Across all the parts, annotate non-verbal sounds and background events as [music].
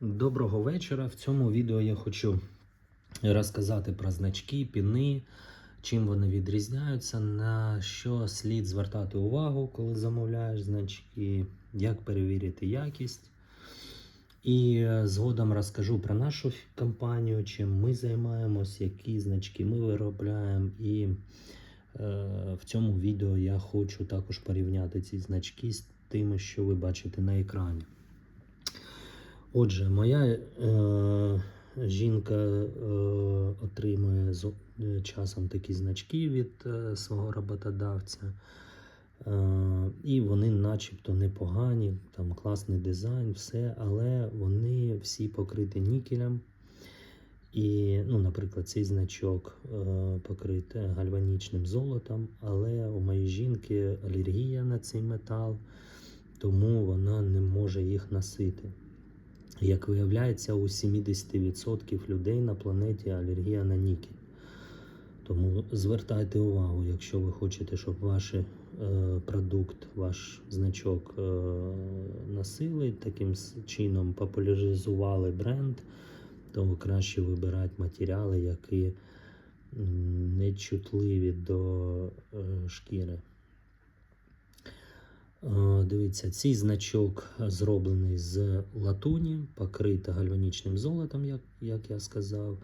Доброго вечора. В цьому відео я хочу розказати про значки, піни, чим вони відрізняються, на що слід звертати увагу, коли замовляєш значки, як перевірити якість. І е, згодом розкажу про нашу компанію, чим ми займаємось, які значки ми виробляємо. І е, в цьому відео я хочу також порівняти ці значки з тими, що ви бачите на екрані. Отже, моя е, жінка е, отримує з е, часом такі значки від е, свого роботодавця. Е, і вони начебто непогані, там класний дизайн, все, але вони всі покриті нікелем. І, ну, наприклад, цей значок е, покритий гальванічним золотом, але у моєї жінки алергія на цей метал, тому вона не може їх носити. Як виявляється, у 70% людей на планеті алергія на нікель. Тому звертайте увагу, якщо ви хочете, щоб ваш е, продукт, ваш значок е, носили, таким чином популяризували бренд, то краще вибирати матеріали, які м, не чутливі до е, шкіри. Е, Дивіться, цей значок зроблений з латуні, покритий гальванічним золотом, як, як я сказав.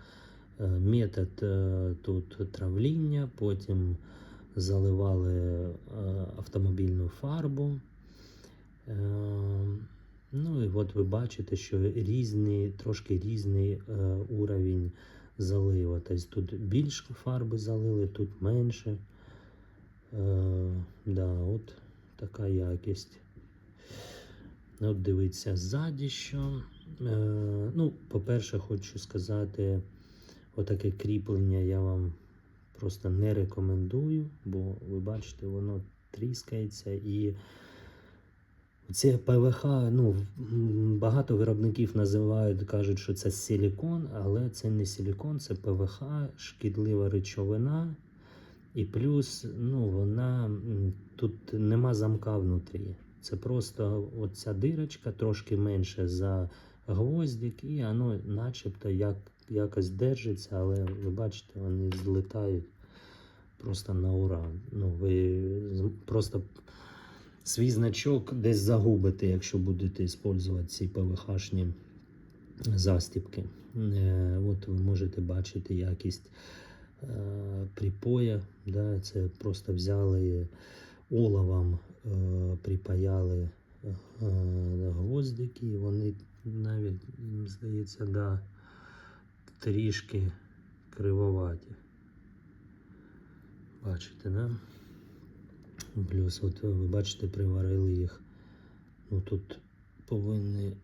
Е, Метод е, тут травління, потім заливали автомобільну фарбу. Ну і от ви бачите, що різний, трошки різний уровень залива. Тобто тут більше фарби залили, тут менше. Да, от така якість. От дивіться ззаді, що. Е, ну, по-перше, хочу сказати, отаке кріплення я вам просто не рекомендую, бо ви бачите, воно тріскається і. Це ПВХ, ну, багато виробників називають, кажуть, що це силікон, але це не силікон, це ПВХ, шкідлива речовина. І плюс, ну, вона тут нема замка внутрі. Це просто оця дирочка трошки менше за гвоздик, і воно начебто як, якось держиться, але ви бачите, вони злетають просто на ура. Ну, ви просто свій значок десь загубите, якщо будете використовувати ці ПВХшні застібки. Е, От ви можете бачити якість е, припоя. Да, це просто взяли оловом, е, припаяли е, гвоздики, вони навіть, здається, да, трішки кривоваті. Бачите, да? Плюс, от ви бачите, приварили їх. Ну тут повинні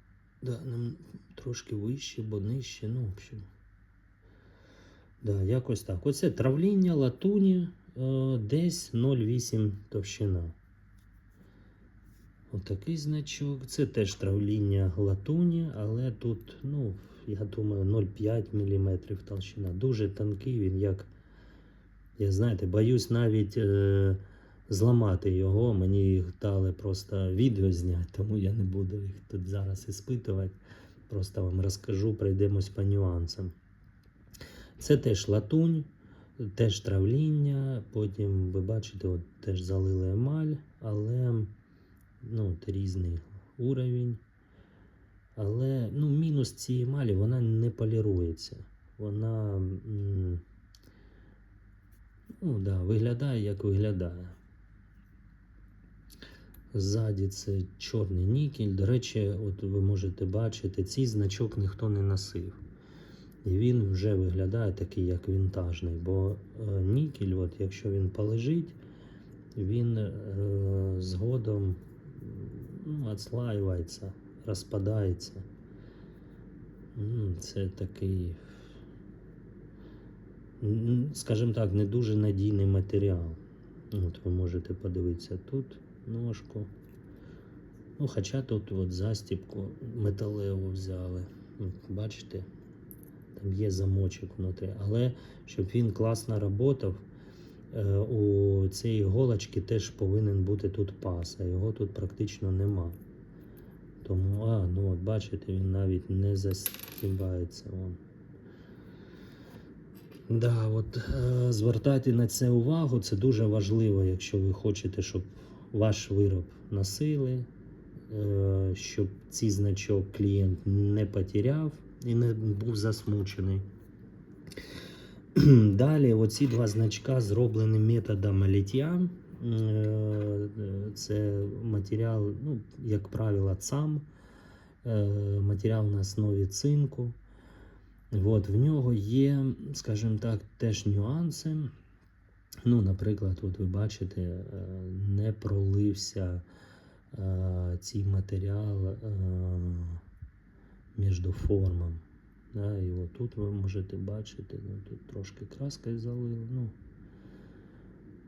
да, нам трошки вище, бо нижче, ну, в общем. Да, якось так. Оце травління латуні е, десь 0,8 товщина. Отакий значок. Це теж травління латуні, але тут, ну, я думаю, 0,5 мм толщина. Дуже тонкий він, як, я знаєте, боюсь навіть е, зламати його. Mені їх дали просто відео зняти, тому я не буду їх тут зараз іспитувати. Просто вам розкажу, пройдемось по нюансам. Це теж латунь, теж травління. Потім ви бачите, от теж залили емаль, але ну, от різний уровень. Але ну, мінус цієї емалі, вона не полірується. Вона ну, да, виглядає, як виглядає. Ззаді це чорний нікель. До речі, от ви можете бачити, цей значок ніхто не носив. І він вже виглядає такий, як вінтажний. Бо е, нікель, от, якщо він полежить, він е, згодом ну, відслаюється, розпадається. Це такий, скажімо так, не дуже надійний матеріал. От ви можете подивитися тут ножку. Ну, хоча тут от застібку металеву взяли. Бачите, там є замочок внутрі. Але щоб він класно працював, е, у цієї голочки теж повинен бути тут пас, а його тут практично нема. Тому, а, ну от бачите, він навіть не застібається. Вон. Да, от, е, звертайте на це увагу, це дуже важливо, якщо ви хочете, щоб ваш вироб носили, е, щоб цей значок клієнт не потеряв і не був засмучений. [clears throat] Далі, оці два значка зроблені методом лиття. Е, Це матеріал, ну, як правило, цам, е, матеріал на основі цинку. От, в нього є, скажімо так, теж нюанси. Ну, наприклад, от ви бачите, е, не пролився цей матеріал між формами. Да, і отут ви можете бачити, ну, тут трошки краскою залили. Ну,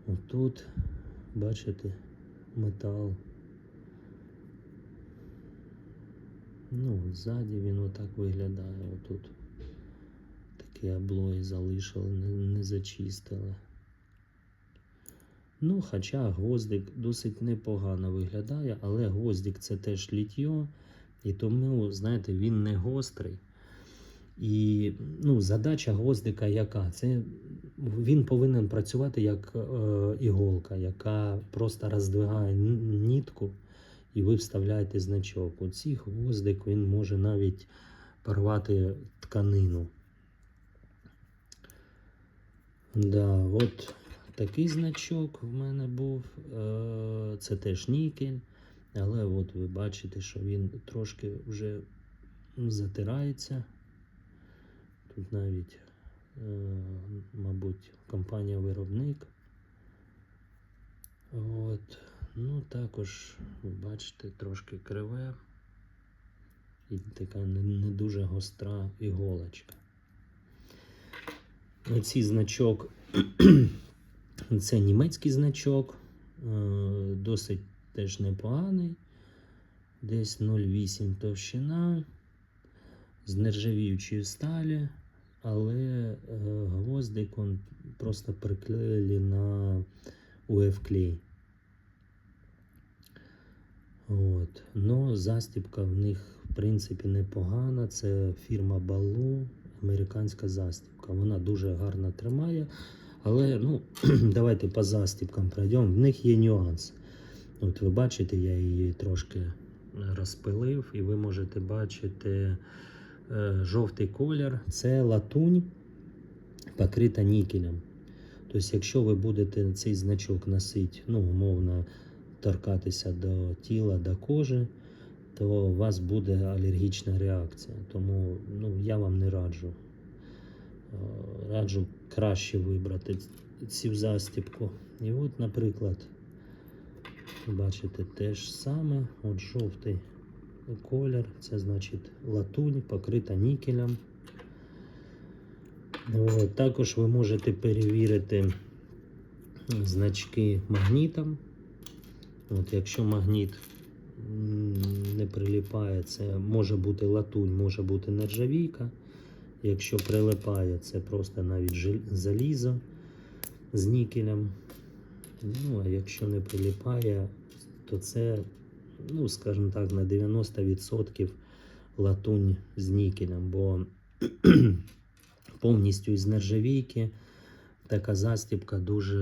отут, бачите, метал. Ну, ззаді він отак виглядає. Отут такі облої залишили, не, не зачистили. Ну, хоча гвоздик досить непогано виглядає, але гвоздик це теж літьо, і тому, знаєте, він не гострий. І ну, задача гвоздика яка? Це він повинен працювати як е, іголка, яка просто роздвигає нітку, і ви вставляєте значок. Оці гвоздик він може навіть порвати тканину. Да, от такий значок в мене був. Е, Це теж нікель. Але от ви бачите, що він трошки вже затирається. Тут навіть, е, мабуть, компанія-виробник. От. Ну, також, ви бачите, трошки криве і така не, дуже гостра іголочка. Оцей значок [clears throat] це німецький значок, е, досить теж непоганий. Десь 0,8 товщина з нержавіючої сталі, але е, гвоздик он просто приклеїли на УФ клей. От. Но застібка в них в принципі непогана. Це фірма Балу, американська застібка. Вона дуже гарно тримає. Але ну, [clears throat] давайте по застібкам пройдемо. В них є нюанс. От ви бачите, я її трошки розпилив, і ви можете бачити е, жовтий колір. Це латунь покрита нікелем. Тобто, якщо ви будете цей значок носити, ну, умовно, торкатися до тіла, до кожи, то у вас буде алергічна реакція. Тому ну, я вам не раджу. Е, Раджу краще вибрати цю застібку. І от, наприклад, бачите те ж саме, от жовтий колір, це значить латунь, покрита нікелем. От, також ви можете перевірити значки магнітом. От, якщо магніт не приліпає, це може бути латунь, може бути нержавійка. Якщо прилипає, це просто навіть залізо з нікелем. Ну, а якщо не приліпає, то це, ну, скажімо так, на 90% латунь з нікелем, бо [clears throat] повністю із нержавійки така застібка дуже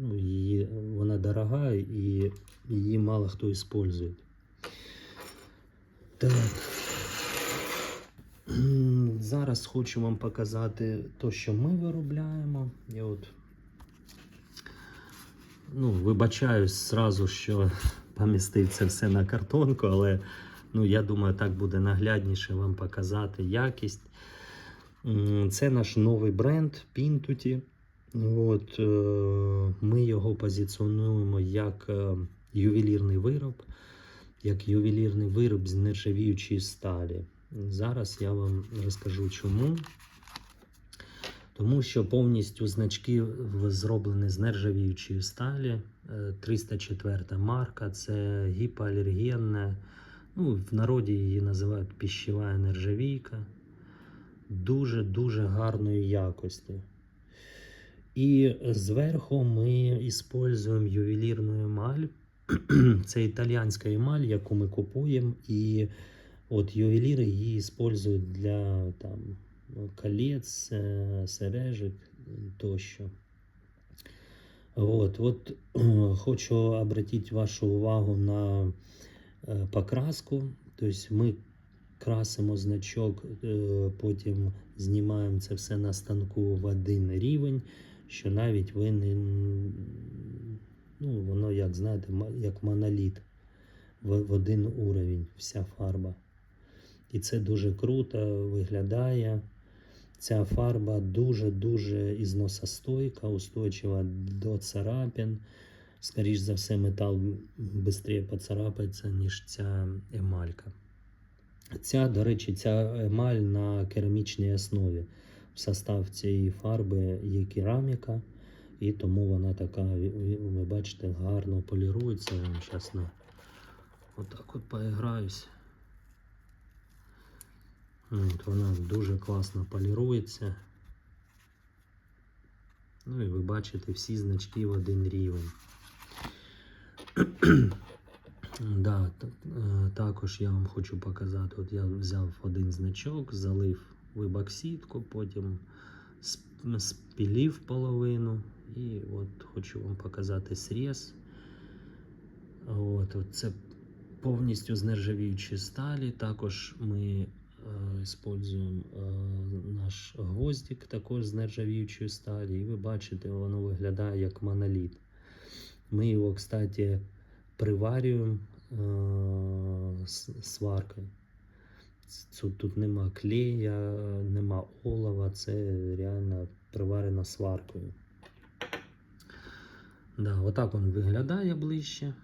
ну, її, вона дорога і її мало хто використовує. Так. Зараз хочу вам показати те, що ми виробляємо. Я от, ну, вибачаюсь зразу, що [laughs] помістив це все на картонку, але ну, я думаю, так буде наглядніше вам показати якість. Це наш новий бренд Pintuti. От, е, ми його позиціонуємо як е, ювелірний вироб, як ювелірний вироб з нержавіючої сталі. Зараз я вам розкажу чому. Тому що повністю значки зроблені з нержавіючої сталі. Е, 304 марка це гіпоалергенна. Ну, в народі її називають піщова нержавійка. Дуже-дуже гарної якості. І зверху ми використовуємо ювелірну емаль. [clears throat] Це італійська емаль, яку ми купуємо, і от ювеліри її використовують для там, колець, е, сережок тощо. Вот, вот э, хочу обратить вашу увагу на е, покраску. Тобто ми красимо значок, потім знімаємо це все на станку в один рівень, що навіть ви не. Ну, воно, як знаєте, як моноліт в один уровень, вся фарба. І це дуже круто виглядає. Ця фарба дуже-дуже ізносостойка, устойчива до царапин. Скоріш за все, метал швидше поцарапається, ніж ця емалька. Ця, до речі, ця емаль на керамічній основі. В состав цієї фарби є кераміка, і тому вона така, ви, бачите, гарно полірується. Зараз на отак от поіграюсь. От, вона дуже класно полірується. Ну і ви бачите всі значки в один рівень. [clears throat] да, е, також я вам хочу показати. От я взяв один значок, залив в ебоксидку, потім спілів половину. І от хочу вам показати срез. От, от це повністю з нержавіючої сталі. Також ми використовуємо наш гвоздик також з нержавіючої сталі. І ви бачите, воно виглядає як моноліт. Ми його, кстати, приварюємо е, сваркою. Тут нема клея, нема олова, це реально приварено сваркою. Да, отак він виглядає ближче.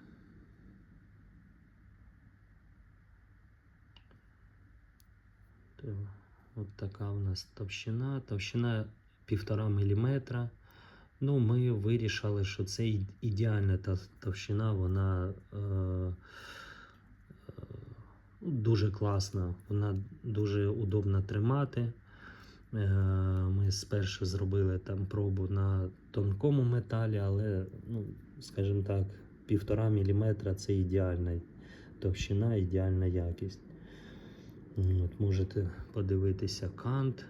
От така у нас товщина. Товщина 1,5 мм. Ну, ми вирішили, що це ідеальна товщина, вона е, дуже класна, вона дуже удобно тримати. Е, Ми спершу зробили там пробу на тонкому металі, але, ну, скажімо так, 1,5 мм це ідеальна товщина, ідеальна якість. От, можете подивитися кант,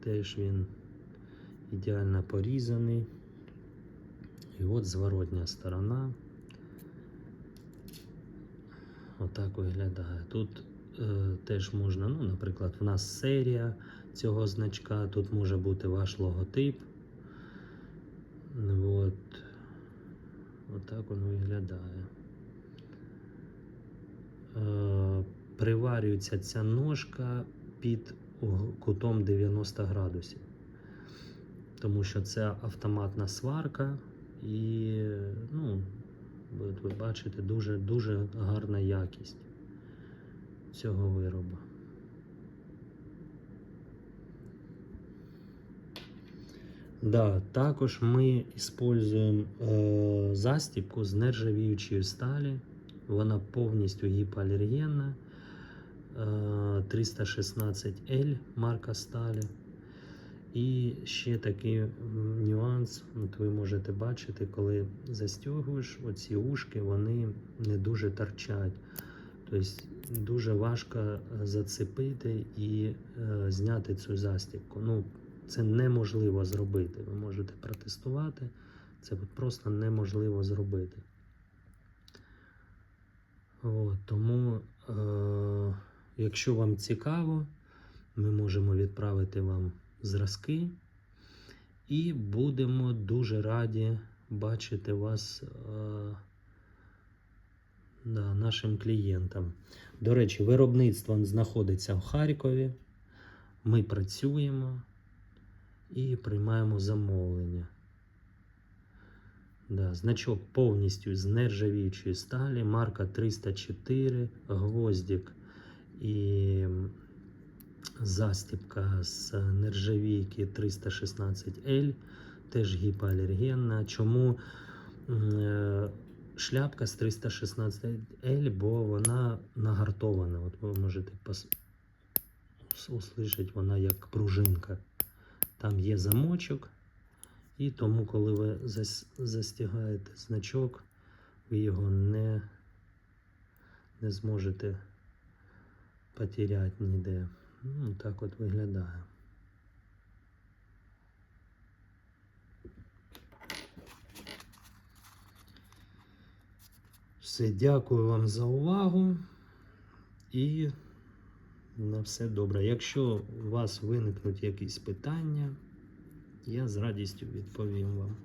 теж він ідеально порізаний. І от зворотня сторона. Отак виглядає. Тут е, теж можна, ну, наприклад, в нас серія цього значка, тут може бути ваш логотип. От, отак він виглядає. Е, приварюється ця ножка під кутом 90 градусів. Тому що це автоматна сварка і, ну, ви, бачите, дуже, дуже гарна якість цього виробу. Да, також ми використовуємо е, застібку з нержавіючої сталі. Вона повністю гіпоалергенна. Е, 316L марка сталі. І ще такий нюанс, от ви можете бачити, коли застягуєш, оці ушки вони не дуже торчать. Тобто дуже важко зацепити і е, зняти цю застібку. Ну, це неможливо зробити. Ви можете протестувати. Це просто неможливо зробити. От, тому, е, якщо вам цікаво, ми можемо відправити вам зразки і будемо дуже раді бачити вас е, да, нашим клієнтам. До речі, виробництво знаходиться в Харкові. Ми працюємо і приймаємо замовлення. Да, значок повністю з нержавіючої сталі, марка 304, гвоздик і застібка з нержавійки 316L, теж гіпоалергенна. Чому е, шляпка з 316L? Бо вона нагартована. От ви можете пос... услышати, вона як пружинка. Там є замочок, і тому, коли ви зас- застягаєте значок, ви його не, не зможете потеряти ніде. Ну, так от виглядає. Все, дякую вам за увагу і на все добре. Якщо у вас виникнуть якісь питання, я з радістю відповім вам.